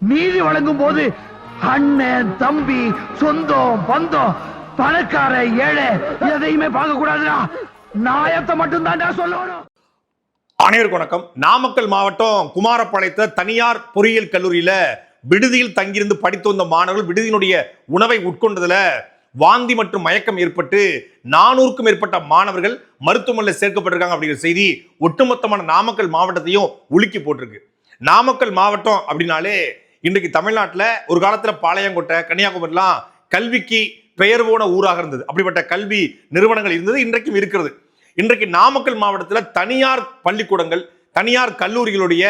நீதி வழங்கும் போது அண்ணன் தம்பி சொந்தம் பந்தம் பணக்கார ஏழை எதையுமே பார்க்க கூடாதுடா. நாயத்தை மட்டும் தான்டா சொல்லணும். அனைவருக்கும் வணக்கம். நாமக்கல் மாவட்டம் குமாரப்பாளையத்தை தனியார் பொறியியல் கல்லூரியில விடுதியில் தங்கியிருந்து படித்து வந்த மாணவர்கள் விடுதியினுடைய உணவை உட்கொண்டதுல வாந்தி மற்றும் மயக்கம் ஏற்பட்டு நானூறுக்கும் மேற்பட்ட மாணவர்கள் மருத்துவமனையில் சேர்க்கப்பட்டிருக்காங்க அப்படிங்கிற செய்தி ஒட்டுமொத்தமான நாமக்கல் மாவட்டத்தையும் உலுக்கி போட்டிருக்கு. நாமக்கல் மாவட்டம் அப்படின்னாலே இன்றைக்கு தமிழ்நாட்டில் ஒரு காலத்தில் பாளையங்கோட்டை கன்னியாகுமரிலாம் கல்விக்கு பெயர் போன ஊராக இருந்தது. அப்படிப்பட்ட கல்வி நிறுவனங்கள் இருந்தது இன்றைக்கும் இருக்கிறது. இன்றைக்கு நாமக்கல் மாவட்டத்தில் தனியார் பள்ளிக்கூடங்கள் தனியார் கல்லூரிகளுடைய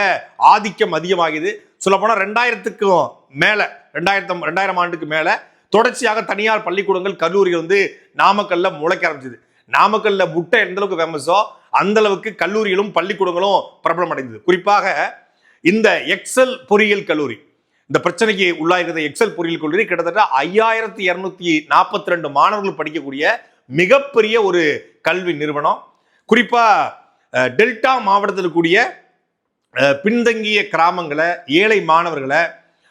ஆதிக்கம் அதிகமாகுது. சொல்லப்போனால் ரெண்டாயிரத்துக்கும் மேலே ரெண்டாயிரத்தம் ரெண்டாயிரம் ஆண்டுக்கு மேலே தொடர்ச்சியாக தனியார் பள்ளிக்கூடங்கள் கல்லூரிகள் வந்து நாமக்கல்ல முளைக்க ஆரம்பிச்சது. நாமக்கல்ல முட்டை எந்த அளவுக்கு ஃபேமஸோ அந்த அளவுக்கு கல்லூரிகளும் பள்ளிக்கூடங்களும் பிரபலம் அடைந்தது குறிப்பாக இந்த எக்ஸல் பொறியியல் கல்லூரி இந்த பிரச்சனைக்கு உள்ளாயிருந்த எக்ஸல் பொறியியல் கல்லூரி கிட்டத்தட்ட ஐயாயிரத்தி இரநூத்தி நாற்பத்தி ரெண்டு மாணவர்கள் படிக்கக்கூடிய மிகப்பெரிய ஒரு கல்வி நிறுவனம். குறிப்பா டெல்டா மாவட்டத்தில் கூடிய பின்தங்கிய கிராமங்களை ஏழை மாணவர்களை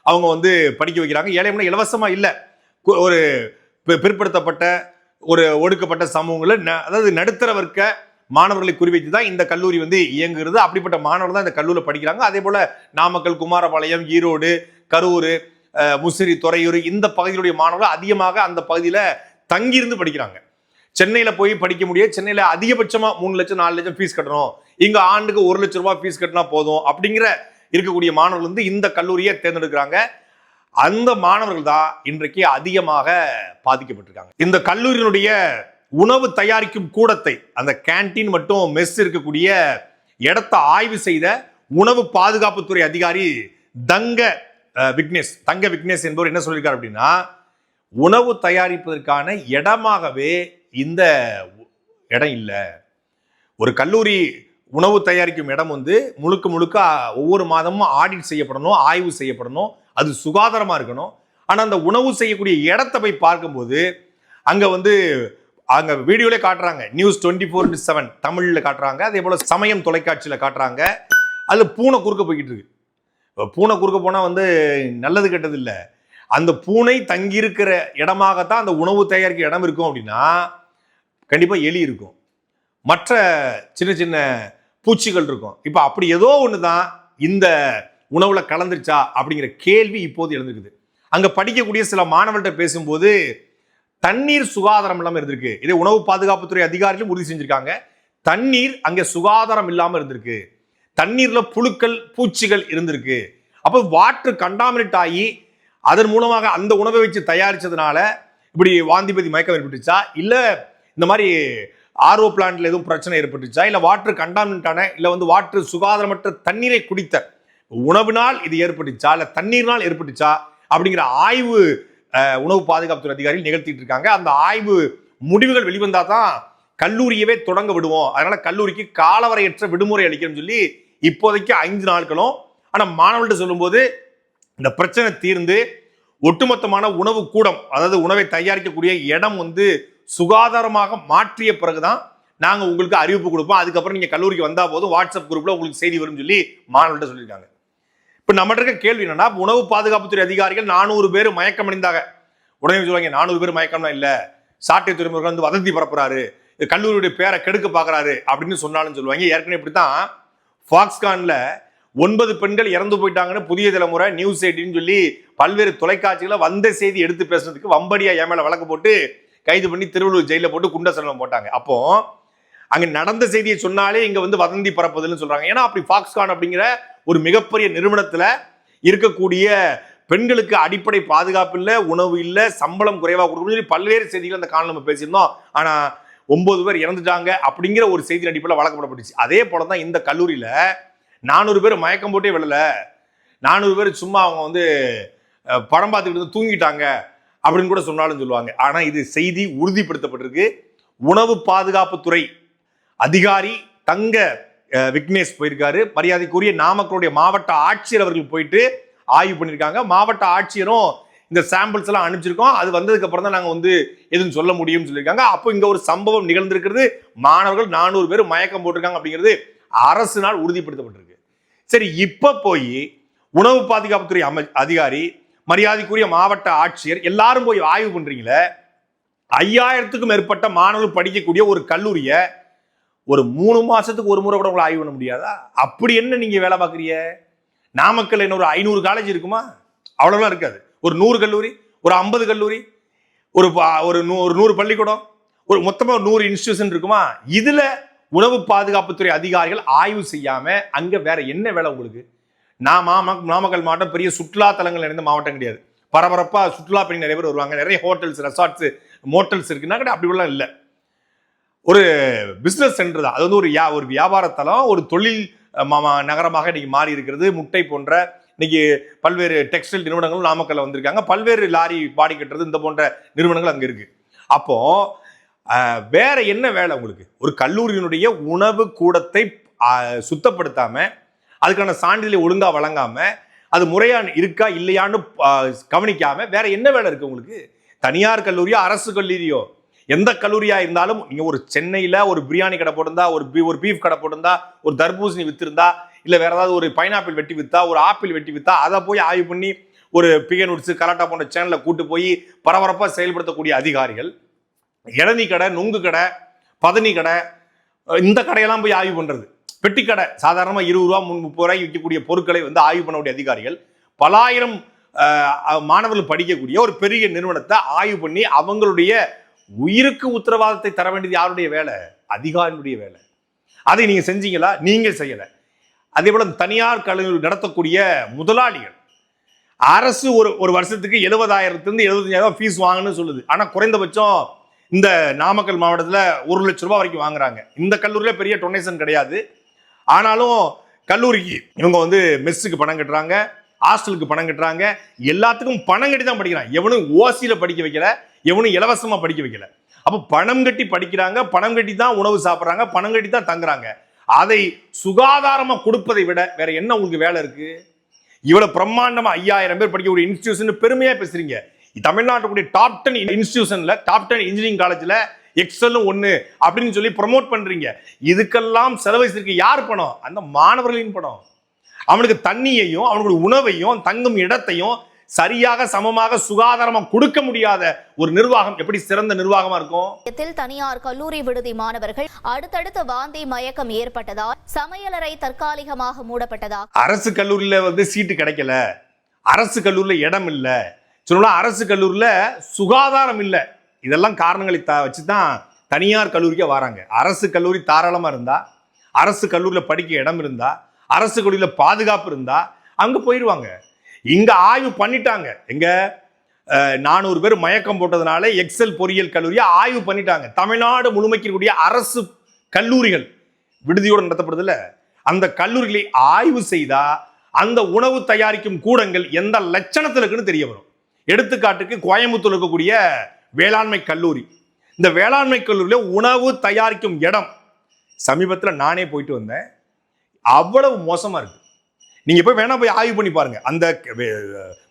அவங்க வந்து படிக்க வைக்கிறாங்க. ஏழைம்னா இலவசமா இல்லை. ஒரு பிற்படுத்தப்பட்ட ஒரு ஒடுக்கப்பட்ட சமூகங்களை ந- அதாவது நடுத்தர வர்க்க மாணவர்களை குறிவைத்து தான் இந்த கல்லூரி வந்து இயங்குகிறது. அப்படிப்பட்ட மாணவர்கள் தான் இந்த கல்லூரியில் படிக்கிறாங்க. அதே போல் நாமக்கல் குமாரபாளையம் ஈரோடு கரூர் முசிறி துறையூர் இந்த பகுதியிலுடைய மாணவர்கள் அதிகமாக அந்த பகுதியில் தங்கியிருந்து படிக்கிறாங்க. சென்னையில் போய் படிக்க முடியாது சென்னையில் அதிகபட்சமாக மூணு லட்சம் நாலு லட்சம் ஃபீஸ் கட்டணும். இங்கே ஆண்டுக்கு ஒரு லட்சம் ரூபா ஃபீஸ் கட்டினா போதும் அப்படிங்கிற இருக்கக்கூடிய மாணவர்கள் வந்து இந்த கல்லூரியை தேர்ந்தெடுக்கிறாங்க. அந்த மாணவர்கள் தான் இன்றைக்கு அதிகமாக பாதிக்கப்பட்டிருக்காங்க. இந்த கல்லூரியினுடைய உணவு தயாரிக்கும் கூடத்தை அந்த கேண்டீன் மற்றும் மெஸ் இருக்கக்கூடிய இடத்தை ஆய்வு செய்த உணவு பாதுகாப்புத்துறை அதிகாரி தங்க விக்னேஷ் தங்க விக்னேஷ் என்பவர் என்ன சொல்லியிருக்காரு அப்படின்னா உணவு தயாரிப்பதற்கான இடமாகவே இந்த இடம் இல்லை. ஒரு கல்லூரி உணவு தயாரிக்கும் இடம் வந்து முழுக்க முழுக்க ஒவ்வொரு மாதமும் ஆடிட் செய்யப்படணும் ஆய்வு செய்யப்படணும் அது சுகாதாரமாக இருக்கணும். ஆனால் அந்த உணவு செய்யக்கூடிய இடத்த போய் பார்க்கும்போது அங்கே வந்து அங்கே வீடியோலே காட்டுறாங்க. நியூஸ் டுவெண்ட்டி ஃபோர் செவன் தமிழில் காட்டுறாங்க. அதே போல் சமயம் தொலைக்காட்சியில் காட்டுறாங்க. அது பூனை குறுக்க போய்கிட்டு இருக்கு. பூனை குறுக்க போனால் வந்து நல்லது கெட்டது இல்லை அந்த பூனை தங்கியிருக்கிற இடமாகத்தான் அந்த உணவு தயாரிக்க இடம் இருக்கும் அப்படின்னா கண்டிப்பாக எலி இருக்கும். மற்ற சின்ன சின்ன பூச்சிகள் இருக்கும். இப்போ அப்படி ஏதோ ஒன்று தான் இந்த உணவில் கலந்துருச்சா அப்படிங்கிற கேள்வி இப்போது எழுந்திருக்குது. அங்கே படிக்கக்கூடிய சில மாணவர்கள்ட்ட பேசும்போது தண்ணீர் சுகாதாரம் இல்லாமல் இருந்திருக்கு. இதே உணவு பாதுகாப்புத்துறை அதிகாரிகளும் உறுதி செஞ்சுருக்காங்க. தண்ணீர் அங்கே சுகாதாரம் இல்லாமல் இருந்திருக்கு. தண்ணீர்ல புழுக்கள் பூச்சிகள் இருந்திருக்கு. அப்போ வாட்டர் கண்டாமினேட் ஆகி அதன் மூலமாக அந்த உணவை வச்சு தயாரிச்சதுனால இப்படி வாந்திபதி மயக்கம் ஏற்பட்டுச்சா? இல்ல இந்த மாதிரி ஆர்ஓ பிளான்ட்ல எதுவும் பிரச்சனை ஏற்பட்டுச்சா? இல்ல வாட்டர் கண்டாமினேட்டான இல்ல வந்து வாட்டர் சுகாதாரமற்ற தண்ணீரை குடித்த உணவினால் இது ஏற்பட்டுச்சா? இல்ல தண்ணீர்னால் ஏற்பட்டுச்சா? அப்படிங்கிற ஆய்வு உணவு பாதுகாப்புத்துறை அதிகாரிகள் நிகழ்த்திட்டு இருக்காங்க. அந்த ஆய்வு முடிவுகள் வெளிவந்தால் தான் கல்லூரியவே தொடங்க விடுவோம். அதனால கல்லூரிக்கு காலவரையற்ற விடுமுறை அளிக்கணும்னு சொல்லி இப்போதைக்கு ஐந்து நாட்களும். ஆனால் மாணவர்கள்ட்ட சொல்லும்போது இந்த பிரச்சனை தீர்ந்து ஒட்டுமொத்தமான உணவு கூடம் அதாவது உணவை தயாரிக்கக்கூடிய இடம் வந்து சுகாதாரமாக மாற்றிய பிறகுதான் நாங்கள் உங்களுக்கு அறிவிப்பு கொடுப்போம். அதுக்கப்புறம் நீங்கள் கல்லூரிக்கு வந்தால் போதும் வாட்ஸ்அப் குரூப்பில் உங்களுக்கு செய்தி வரும்னு சொல்லி மாணவர்கள்ட்ட சொல்லியிருக்காங்க. இப்போ நம்மகிட்ட இருக்க கேள்வி என்னன்னா உணவு பாதுகாப்புத்துறை அதிகாரிகள் நானூறு பேர் மயக்கம் அடைந்தாங்க உடனே சொல்லுவாங்க நானூறு பேர் மயக்கம்னா இல்லை. சாட்டை துறைமுருகன் வந்து வதந்தி பரப்புறாரு. கல்லூரியுடைய பேரை கெடுக்க பார்க்குறாரு அப்படின்னு சொன்னாலும் சொல்லுவாங்க. ஏற்கனவே இப்படி தான் ஃபாக்ஸ்கான்ல ஒன்பது பெண்கள் இறந்து போயிட்டாங்கன்னு புதிய தலைமுறை நியூஸ் எயிட்டின்னு சொல்லி பல்வேறு தொலைக்காட்சிகளை வந்த செய்தி எடுத்து பேசுறதுக்கு வம்படியா என் மேல வழக்கு போட்டு கைது பண்ணி திருவள்ளூர் ஜெயில போட்டு குண்டசரணம் போட்டாங்க. அப்போ அங்க நடந்த செய்தியை சொன்னாலே இங்க வந்து வதந்தி பரப்புதல்னு சொல்றாங்க. ஏன்னா அப்படி ஃபாக்ஸ்கான் அப்படிங்கிற ஒரு மிகப்பெரிய நிறுவனத்துல இருக்கக்கூடிய பெண்களுக்கு அடிப்படை பாதுகாப்பு இல்லை உணவு இல்லை சம்பளம் குறைவாக கொடுக்கணும் சொல்லி பல்வேறு செய்திகள் அந்த காலம் நம்ம பேசியிருந்தோம். ஆனா ஒன்பது பேர் இறந்துட்டாங்க அப்படிங்கிற ஒரு செய்தி நடிப்பில் வழக்கப்படப்பட்டுச்சு அதே போல தான் இந்த கல்லூரியில் நானூறு பேர் மயக்கம் போட்டே விழல. நானூறு பேர் சும்மா அவங்க வந்து படம் பார்த்துக்கிட்டு இருந்து தூங்கிட்டாங்க அப்படின்னு கூட சொன்னாலும் சொல்லுவாங்க. ஆனால் இது செய்தி உறுதிப்படுத்தப்பட்டிருக்கு. உணவு பாதுகாப்புத்துறை அதிகாரி தங்க விக்னேஷ் போயிருக்காரு. மரியாதைக்குரிய நாமக்கலுடைய மாவட்ட ஆட்சியர் அவர்கள் போயிட்டு ஆய்வு பண்ணியிருக்காங்க. மாவட்ட ஆட்சியரும் இந்த சாம்பிள்ஸ் எல்லாம் அனுப்பிச்சிருக்கோம். அது வந்ததுக்கு அப்புறம் தான் நாங்க வந்து எதுவும் சொல்ல முடியும்னு சொல்லியிருக்காங்க. அப்போ இங்க ஒரு சம்பவம் நிகழ்ந்திருக்கிறது. மாணவர்கள் நானூறு பேர் மயக்கம் போட்டிருக்காங்க அப்படிங்கிறது அரசினால் உறுதிப்படுத்தப்பட்டிருக்கு. சரி இப்ப போய் உணவு பாதுகாப்புத்துறை அமை அதிகாரி மரியாதைக்குரிய மாவட்ட ஆட்சியர் எல்லாரும் போய் ஆய்வு பண்றீங்களே? ஐயாயிரத்துக்கும் மேற்பட்ட மாணவர்கள் படிக்கக்கூடிய ஒரு கல்லூரியை ஒரு மூணு மாசத்துக்கு ஒரு முறை கூட உங்களை ஆய்வு பண்ண முடியாதா? அப்படி என்ன நீங்க வேலை பார்க்குறீங்க? நாமக்கல் என்ன ஒரு ஐநூறு காலேஜ் இருக்குமா? அவ்வளோலாம் இருக்காது. ஒரு நூறு கல்லூரி ஒரு ஐம்பது கல்லூரி ஒரு பா- ஒரு நூ ஒரு நூறு பள்ளிக்கூடம் ஒரு மொத்தமாக ஒரு நூறு இன்ஸ்டியூஷன் இருக்குமா? இதில் உணவு பாதுகாப்புத்துறை அதிகாரிகள் ஆய்வு செய்யாமல் அங்கே வேற என்ன வேலை உங்களுக்கு? நான் மாம நாமக்கல் மாவட்டம் பெரிய சுற்றுலா தலங்கள் நிறைந்த மாவட்டம் கிடையாது. பரபரப்பாக சுற்றுலா பயணி நிறைய பேர் வருவாங்க. நிறைய ஹோட்டல்ஸ் ரெசார்ட்ஸ் மோட்டல்ஸ் இருக்குன்னா கூட அப்படி இல்லை. ஒரு பிஸ்னஸ் சென்டர் தான். அது வந்து ஒரு யா ஒரு வியாபார தலம் ஒரு தொழில் நகரமாக இன்னைக்கு மாறி இருக்கிறது. முட்டை போன்ற இன்னைக்கு பல்வேறு டெக்ஸ்டைல் நிறுவனங்களும் நாமக்கல்ல வந்திருக்காங்க. பல்வேறு லாரி பாடி கட்டுறது இந்த போன்ற நிறுவனங்கள் அங்கே இருக்கு. அப்போ வேற என்ன வேலை உங்களுக்கு? ஒரு கல்லூரியினுடைய உணவு கூடத்தை சுத்தப்படுத்தாம அதுக்கான சான்றிதழை ஒழுங்கா வழங்காம அது முறையா இருக்கா இல்லையான்னு கவனிக்காம வேற என்ன வேலை இருக்கு உங்களுக்கு? தனியார் கல்லூரியோ அரசு கல்லூரியோ? எந்த கல்லூரியா இருந்தாலும் நீங்க ஒரு சென்னையில ஒரு பிரியாணி கடை போட்டிருந்தா ஒரு பீ- ஒரு பீஃப் கடை போட்டிருந்தா ஒரு தர்பூசணி வித்திருந்தா இல்லை வேற ஏதாவது ஒரு பைனாப்பிள் வெட்டி வித்தா ஒரு ஆப்பிள் வெட்டி வித்தா அதை போய் ஆய்வு பண்ணி ஒரு பிகன் உட்ஸ் கலாட்டா போன்ற சேனலில் கூட்டு போய் பரபரப்பாக செயல்படுத்தக்கூடிய அதிகாரிகள் இளநீ கடை நுங்கு கடை பதனி கடை இந்த கடையெல்லாம் போய் ஆய்வு பண்ணுறது பெட்டி கடை சாதாரணமாக இருபது ரூபா முன் முப்பது ரூபாய்க்கு விற்கக்கூடிய பொருட்களை வந்து ஆய்வு பண்ணக்கூடிய அதிகாரிகள் பலாயிரம் மாணவர்கள் படிக்கக்கூடிய ஒரு பெரிய நிறுவனத்தை ஆய்வு பண்ணி அவங்களுடைய உயிருக்கு உத்தரவாதத்தை தர வேண்டியது யாருடைய வேலை? அதிகாரியுடைய வேலை. அதை நீங்கள் செஞ்சீங்களா? நீங்கள் செய்யலை. அதே போல தனியார் கல்லூரி நடத்தக்கூடிய முதலாளிகள். அரசு ஒரு ஒரு வருஷத்துக்கு எழுபதாயிரத்துலேருந்து எழுபத்தஞ்சாயிரம் ஃபீஸ் வாங்கணும்னு சொல்லுது. ஆனால் குறைந்தபட்சம் இந்த நாமக்கல் மாவட்டத்தில் ஒரு லட்ச ரூபா வரைக்கும் வாங்குறாங்க. இந்த கல்லூரியில் பெரிய டொனேஷன் கிடையாது. ஆனாலும் கல்லூரிக்கு இவங்க வந்து மெஸ்ஸுக்கு பணம் கட்டுறாங்க ஹாஸ்டலுக்கு பணம் கட்டுறாங்க. எல்லாத்துக்கும் பணம் கட்டி தான் படிக்கிறான். எவனும் ஓசியில் படிக்க வைக்கல எவனும் இலவசமாக படிக்க வைக்கல. அப்போ பணம் கட்டி படிக்கிறாங்க பணம் கட்டி தான் உணவு சாப்பிட்றாங்க பணம் கட்டி தான் தங்குறாங்க. அதை சுகாதாரமா கொடுப்பதை விட வேற என்ன உங்களுக்கு வேலை இருக்கு? இவ்வளவு பிரம்மாண்டமா ஐயாயிரம் பேர் படிக்கக்கூடிய இன்ஸ்டியூஷன் பெருமையா பேசுறீங்க. தமிழ்நாட்டுடைய டாப் டென் இன்ஸ்டியூஷன்ல டாப் டென் இன்ஜினியரிங் காலேஜ்ல எக்ஸலும் ஒன்று அப்படின்னு சொல்லி ப்ரமோட் பண்ணுறீங்க இதுக்கெல்லாம் செலவழிச்சிருக்கு யார் பணம்? அந்த மாணவர்களின் பணம். அவனுக்கு தண்ணியையும் அவனுடைய உணவையும் தங்கும் இடத்தையும் சரியாக சமமாக சுகாதாரமா கொடுக்க முடியாத ஒரு நிர்வாகம் எப்படி சிறந்த நிர்வாகமா இருக்கும்? தனியார் கல்லூரி விடுதி மாணவர்கள் அடுத்தடுத்து வாந்தி மயக்கம் ஏற்பட்டதால் சமையலறை தற்காலிகமாக மூடப்பட்டதாக அரசு கல்லூரியில வந்து சீட்டு கிடைக்கல. அரசு கல்லூரியில இடம் இல்ல. சொல்லலாம் அரசு கல்லூரியில சுகாதாரம் இல்ல. இதெல்லாம் காரணங்களை த வச்சு தான் தனியார் கல்லூரிக்கே வராங்க. அரசு கல்லூரி தாராளமா இருந்தா அரசு கல்லூரியில படிக்க இடம் இருந்தா அரசு கல்லூரியில பாதுகாப்பு இருந்தா அங்க போயிடுவாங்க இங்கே ஆய்வு பண்ணிட்டாங்க. எங்கே நானூறு பேர் மயக்கம் போட்டதுனால எக்ஸல் பொறியியல் கல்லூரியை ஆய்வு பண்ணிட்டாங்க. தமிழ்நாடு முழுமைக்கக்கூடிய அரசு கல்லூரிகள் விடுதியோடு நடத்தப்படுதுல்ல அந்த கல்லூரிகளை ஆய்வு செய்தா அந்த உணவு தயாரிக்கும் கூடங்கள் எந்த லட்சணத்தில் இருக்குன்னு தெரிய வரும். எடுத்துக்காட்டுக்கு கோயம்புத்தூர் இருக்கக்கூடிய வேளாண்மை கல்லூரி. இந்த வேளாண்மை கல்லூரியில் உணவு தயாரிக்கும் இடம் சமீபத்தில் நானே போயிட்டு வந்தேன். அவ்வளவு மோசமாக இருக்குது நீங்கள் போய் வேணால் போய் ஆய்வு பண்ணி பாருங்க. அந்த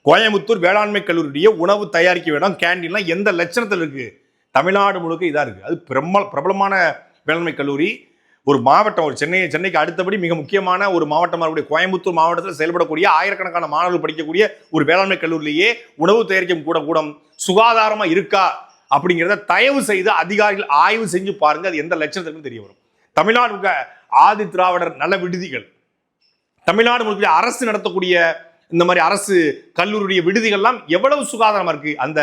கோயம்புத்தூர் வேளாண்மை கல்லூரியுடைய உணவு தயாரிக்க இடம் கேண்டீன்லாம் எந்த லட்சணத்தில் இருக்குது தமிழ்நாடு முழுக்க இதாக இருக்குது அது பிரபல பிரபலமான வேளாண்மை கல்லூரி. ஒரு மாவட்டம் ஒரு சென்னை சென்னைக்கு அடுத்தபடி மிக முக்கியமான ஒரு மாவட்டமாக இருக்கக்கூடிய கோயம்புத்தூர் மாவட்டத்தில் செயல்படக்கூடிய ஆயிரக்கணக்கான மாணவர்கள் படிக்கக்கூடிய ஒரு வேளாண்மை கல்லூரியிலேயே உணவு தயாரிக்கும் கூட கூடம் சுகாதாரமாக இருக்கா? அப்படிங்கிறத தயவு செய்து அதிகாரிகள் ஆய்வு செஞ்சு பாருங்க. அது எந்த லட்சணத்துக்கு தெரிய வரும். தமிழ்நாடு ஆதி திராவிடர் நல விடுதிகள் தமிழ்நாடு முழுக்க அரசு நடத்தக்கூடிய இந்த மாதிரி அரசு கல்லூரிய விடுதிகள்லாம் எவ்வளவு சுகாதாரமாக இருக்குது அந்த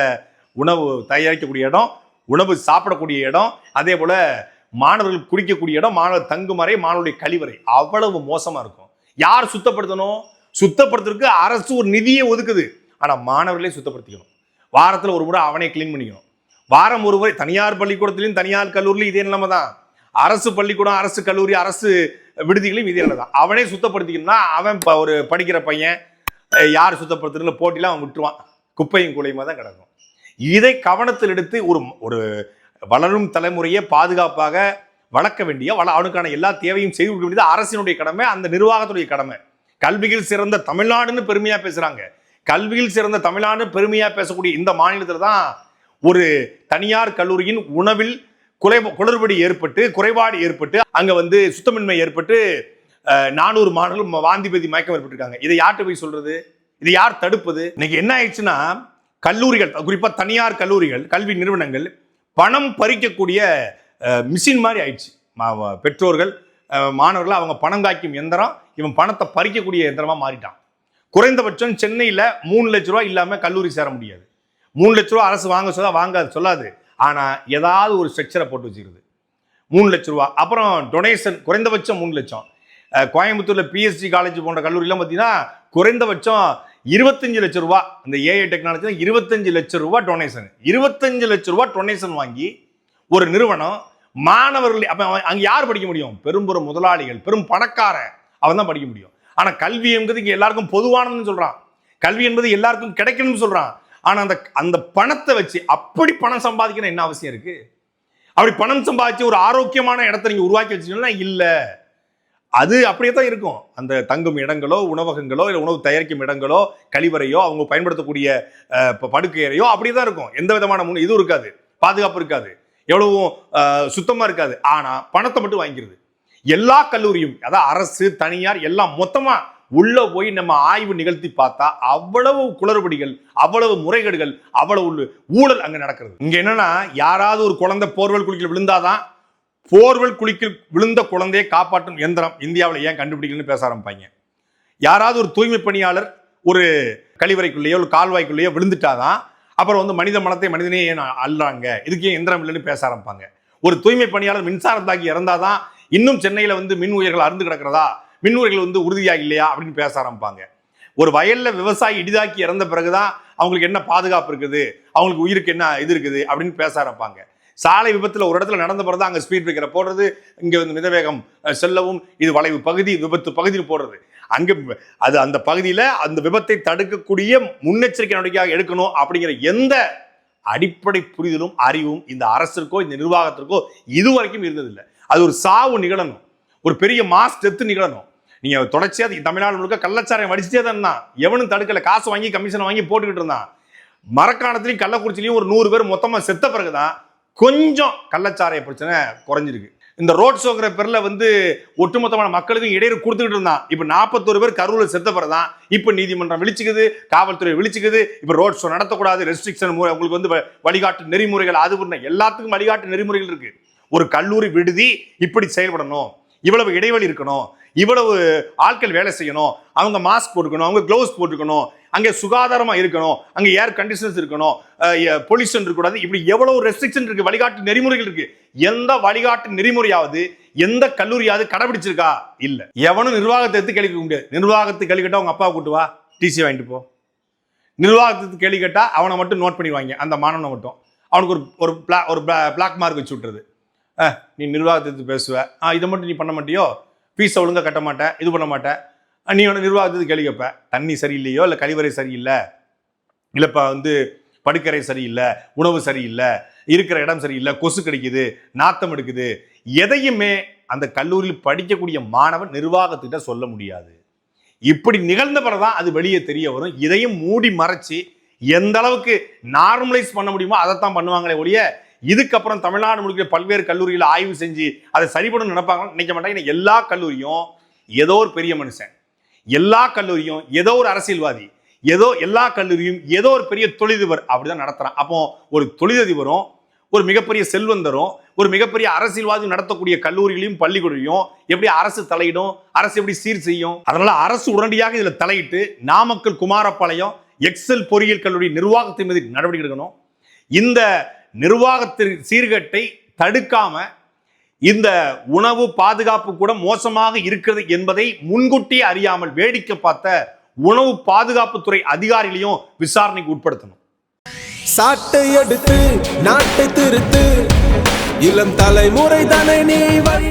உணவு தயாரிக்கக்கூடிய இடம் உணவு சாப்பிடக்கூடிய இடம் அதே போல் மாணவர்கள் குடிக்கக்கூடிய இடம் மாணவர் தங்குமறை மாணவருடைய கழிவறை. அவ்வளவு மோசமாக இருக்கும். யார் சுத்தப்படுத்தணும்? சுத்தப்படுத்துறதுக்கு அரசு ஒரு நிதியை ஒதுக்குது. ஆனால் மாணவர்களே சுத்தப்படுத்திக்கணும். வாரத்தில் ஒரு முறை அவனே க்ளீன் பண்ணிக்கணும். வாரம் ஒரு முறை தனியார் பள்ளிக்கூடத்துலையும் தனியார் கல்லூரிலையும் இதே நிலைமை தான் அரசு பள்ளிக்கூடம் அரசு கல்லூரி அரசு விடுதிகளையும் விதி தான் அவனே சுத்தப்படுத்திக்கணும்னா அவன் இப்போ ஒரு படிக்கிற பையன் யார் சுத்தப்படுத்துறதுல போட்டிலாம் அவன் விட்டுருவான். குப்பையும் குலையுமா தான் கிடக்கும். இதை கவனத்தில் எடுத்து ஒரு ஒரு வளரும் தலைமுறையை பாதுகாப்பாக வளர்க்க வேண்டிய வள அவனுக்கான எல்லா தேவையும் செய்து கொடுக்க வேண்டியது அரசினுடைய கடமை அந்த நிர்வாகத்துடைய கடமை. கல்வியில் சிறந்த தமிழ்நாடுன்னு பெருமையாக பேசுகிறாங்க கல்வியில் சிறந்த தமிழ்நாடு பெருமையாக பேசக்கூடிய இந்த மாநிலத்தில் தான் ஒரு தனியார் கல்லூரியின் உணவில் குறை குளறுபடி ஏற்பட்டு குறைபாடு ஏற்பட்டு அங்கே வந்து சுத்தமின்மை ஏற்பட்டு நானூறு மாணவர்கள் வாந்திபதி மயக்கம் ஏற்பட்டிருக்காங்க. இதை யார்கிட்ட போய் சொல்றது? இதை யார் தடுப்பது? இன்னைக்கு என்ன ஆயிடுச்சுன்னா கல்லூரிகள் குறிப்பாக தனியார் கல்லூரிகள் கல்வி நிறுவனங்கள் பணம் பறிக்கக்கூடிய மிஷின் மாதிரி ஆயிடுச்சு. மா- பெற்றோர்கள் மாணவர்கள் அவங்க பணம் காய்க்கும் எந்திரம் இவன் பணத்தை பறிக்கக்கூடிய எந்திரமா மாறிட்டான். குறைந்தபட்சம் சென்னையில் மூணு லட்ச ரூபா இல்லாமல் கல்லூரி சேர முடியாது. மூணு லட்ச ரூபா அரசு வாங்க சொல்ல வாங்காது சொல்லாது. ஆனால் ஏதாவது ஒரு ஸ்ட்ரக்சரை போட்டு வச்சுக்கிறது. மூணு லட்ச ரூபா. அப்புறம் டொனேஷன் குறைந்தபட்சம் மூணு லட்சம். கோயம்புத்தூரில் பிஎஸ்சி காலேஜ் போன்ற கல்லூரியெலாம் பார்த்தீங்கன்னா குறைந்தபட்சம் இருபத்தஞ்சு லட்சம் ரூபா. இந்த ஏஐ டெக்னாலஜி இருபத்தஞ்சு லட்சம் ரூபா டொனேஷன் இருபத்தஞ்சு லட்ச ரூபா டொனேஷன் வாங்கி ஒரு நிறுவனம் மாணவர்கள் அப்போ அங்கே யார் படிக்க முடியும்? பெரும்பெரும் முதலாளிகள் பெரும் பணக்காரன் அவன் தான் படிக்க முடியும். ஆனால் கல்வி என்பது இங்கே எல்லாருக்கும் பொதுவானதுன்னு சொல்கிறான் கல்வி என்பது எல்லாருக்கும் கிடைக்கணும்னு சொல்கிறான் ஆனா அந்த அந்த பணத்தை வச்சு அப்படி பணம் சம்பாதிக்கணும் என்ன அவசியம் இருக்கு? அப்படி பணம் சம்பாதிச்சு ஒரு ஆரோக்கியமான இடத்தை நீங்க உருவாக்கி வச்சீங்கன்னா இல்ல. அது அப்படியே தான் இருக்கும். அந்த தங்கும் இடங்களோ உணவகங்களோ இல்லை உணவு தயாரிக்கும் இடங்களோ கழிவறையோ அவங்க பயன்படுத்தக்கூடிய படுக்கையறையோ ப- அப்படியே தான் இருக்கும். எந்த விதமான முன் இதுவும் இருக்காது. பாதுகாப்பு இருக்காது. எவ்வளவும் சுத்தமாக சுத்தமா இருக்காது. ஆனா பணத்தை மட்டும் வாங்கிக்கிறது. எல்லா கல்லூரியும் அதாவது அரசு தனியார் எல்லாம் மொத்தமா உள்ள போய் நம்ம ஆய்வு நிகழ்த்தி பார்த்தா அவ்வளவு குளறுபடிகள் அவ்வளவு முறைகேடுகள் அவ்வளவு உள்ள- ஊழல் அங்க நடக்கிறது. இங்க என்னன்னா யாராவது ஒரு குழந்தை போர்வெல் குளிக்கல் விழுந்தாதான் போர்வெல் குளிக்க விழுந்த குழந்தையை காப்பாற்றும் எந்திரம் இந்தியாவில் ஏன் கண்டுபிடிக்கலன்னு பேச ஆரம்பிப்பாங்க. யாராவது ஒரு தூய்மை பணியாளர் ஒரு கழிவறைக்குள்ளேயோ ஒரு கால்வாய்க்குள்ளேயோ விழுந்துட்டாதான் அப்புறம் வந்து மனித மனத்தை மனிதனே ஏன் அள்ளுறாங்க? இதுக்கு ஏன் எந்திரம் இல்லைன்னு பேச ஆரம்பிப்பாங்க. ஒரு தூய்மை பணியாளர் மின்சாரம் தாக்கி இறந்தாதான் இன்னும் சென்னையில் வந்து மின் உயிர்கள் அருந்து கிடக்கிறதா? மின் வந்து உறுதியா இல்லையா அப்படின்னு பேச ஆரம்பிப்பாங்க. ஒரு வயல்ல விவசாயி இடிதாக்கி இறந்த பிறகுதான் அவங்களுக்கு என்ன பாதுகாப்பு இருக்குது? அவங்களுக்கு உயிருக்கு என்ன இது இருக்குது? அப்படின்னு பேச ஆரம்பிப்பாங்க. சாலை விபத்தில் ஒரு இடத்துல நடந்த பிறகு அங்கே ஸ்பீட் பிரேக்கரை போடுறது இங்கே வந்து மிதவேகம் செல்லவும் இது வளைவு பகுதி விபத்து பகுதியில் போடுறது. அங்கே அது அந்த பகுதியில் அந்த விபத்தை தடுக்கக்கூடிய முன்னெச்சரிக்கை நடவடிக்கையாக எடுக்கணும் அப்படிங்கிற எந்த அடிப்படை புரிதலும் அறிவும் இந்த அரசிற்கோ இந்த நிர்வாகத்திற்கோ இதுவரைக்கும் இருந்ததில்லை. அது ஒரு சாவு நிகழணும். ஒரு பெரிய மாஸ் டெத்து நிகழணும். நீங்க தொடர்ச்சியாக தமிழ்நாடு முழுக்க கள்ளச்சாரம் வடிச்சிட்டே தான் இருந்தான். எவனும் தடுக்கல. காசு வாங்கி கமிஷன் வாங்கி போட்டுக்கிட்டு இருந்தான். மரக்காணத்துலையும் கள்ளக்குறிச்சிலையும் ஒரு நூறு பேர் மொத்தமாக செத்த பிறகு தான் கொஞ்சம் கள்ளச்சாரைய பிரச்சனை குறைஞ்சிருக்கு. இந்த ரோட் ஷோங்கிற பேரில் வந்து ஒட்டுமொத்தமான மக்களுக்கும் இடையூறு கொடுத்துக்கிட்டு இருந்தான். இப்போ நாற்பத்தோரு பேர் கரூரில் செத்த பிறகுதான் இப்போ நீதிமன்றம் விழிச்சுக்குது காவல்துறை விழிச்சுக்குது. இப்போ ரோட் ஷோ நடத்தக்கூடாது. ரெஸ்ட்ரிக்ஷன் உங்களுக்கு வந்து வ- வழிகாட்டு நெறிமுறைகள் அது பண்ண எல்லாத்துக்கும் வழிகாட்டு நெறிமுறைகள் இருக்குது ஒரு கல்லூரி விடுதி இப்படி செயல்படணும். இவ்வளவு இடைவெளி இருக்கணும் இவ்வளவு ஆட்கள் வேலை செய்யணும் அவங்க மாஸ்க் போட்டுக்கணும் அவங்க க்ளவுஸ் போட்டுக்கணும் அங்கே சுகாதாரமாக இருக்கணும் அங்கே ஏர் கண்டிஷன்ஸ் இருக்கணும் பொல்யூஷன் இருக்கக்கூடாது இப்படி எவ்வளவு ரெஸ்ட்ரிக்ஷன் இருக்கு வழிகாட்டு நெறிமுறைகள் இருக்கு. எந்த வழிகாட்டு நெறிமுறையாவது எந்த கல்லூரியாவது கடைபிடிச்சிருக்கா? இல்லை. எவனும் நிர்வாகத்தை எடுத்து கேள்வி முடியாது. நிர்வாகத்தை கேள்வி கேட்டால் அவங்க அப்பா கூட்டு வா டிசி வாங்கிட்டு போ. நிர்வாகத்துக்கு கேள்வி கேட்டால் அவனை மட்டும் நோட் பண்ணிடுவாங்க. அந்த மாணவனை மட்டும். அவனுக்கு ஒரு ஒரு பிளா ஒரு பிளாக் மார்க் வச்சு விட்டுறது. நீ நிர்வாகத்தை பேசுவ. ஆ இதை மட்டும் நீ பண்ண மாட்டியோ? ஃபீஸை ஒழுங்கா கட்ட மாட்டேன் இது பண்ண மாட்டேன் நீ உன நிர்வாகத்துக்கு கேள்வி கேட்ப. தண்ணி சரியில்லையோ இல்லை கழிவறை சரியில்லை? இல்லைப்பா வந்து படுக்கறை சரியில்லை உணவு சரியில்லை இருக்கிற இடம் சரியில்லை கொசு கிடைக்குது நாத்தம் எடுக்குது. எதையுமே அந்த கல்லூரியில் படிக்கக்கூடிய மாணவன் நிர்வாகத்திட்ட சொல்ல முடியாது. இப்படி நிகழ்ந்த பிறகுதான் அது வெளியே தெரிய வரும். இதையும் மூடி மறைச்சு எந்த அளவுக்கு நார்மலைஸ் பண்ண முடியுமோ அதைத்தான் பண்ணுவாங்களே ஒழிய இதுக்கப்புறம் தமிழ்நாடு முழுக்க பல்வேறு கல்லூரியில் ஆய்வு செஞ்சு அதை சரிபடும் நினைப்பாங்க நினைக்க மாட்டாங்க. எல்லா கல்லூரியும் ஏதோ ஒரு பெரிய மனுஷன் எல்லா கல்லூரியும் ஏதோ ஒரு அரசியல்வாதி ஏதோ எல்லா கல்லூரியும் ஏதோ ஒரு பெரிய தொழிலதிபர் அப்படிதான் நடத்துறான். அப்போ ஒரு தொழிலதிபரும் ஒரு மிகப்பெரிய செல்வந்தரும் ஒரு மிகப்பெரிய அரசியல்வாதி நடத்தக்கூடிய கல்லூரிகளையும் பள்ளிக்கூடையும் எப்படி அரசு தலையிடும் அரசு எப்படி சீர் செய்யும்? அதனால அரசு உடனடியாக இதுல தலையிட்டு நாமக்கல் குமாரப்பாளையம் எக்ஸல் பொறியியல் கல்லூரி நிர்வாகத்தின் மீது நடவடிக்கை எடுக்கணும். இந்த நிர்வாகத்தின் சீர்கட்டை தடுக்காம இந்த உணவு பாதுகாப்பு கூட மோசமாக இருக்கிறது என்பதை முன்கூட்டியே அறியாமல் வேடிக்கை பார்த்த உணவு பாதுகாப்புத்துறை அதிகாரிகளையும் விசாரணைக்கு உட்படுத்தணும். சாட்டை எடுத்து நாட்டை திருத்து. இளம் தலைமுறை தானே நீ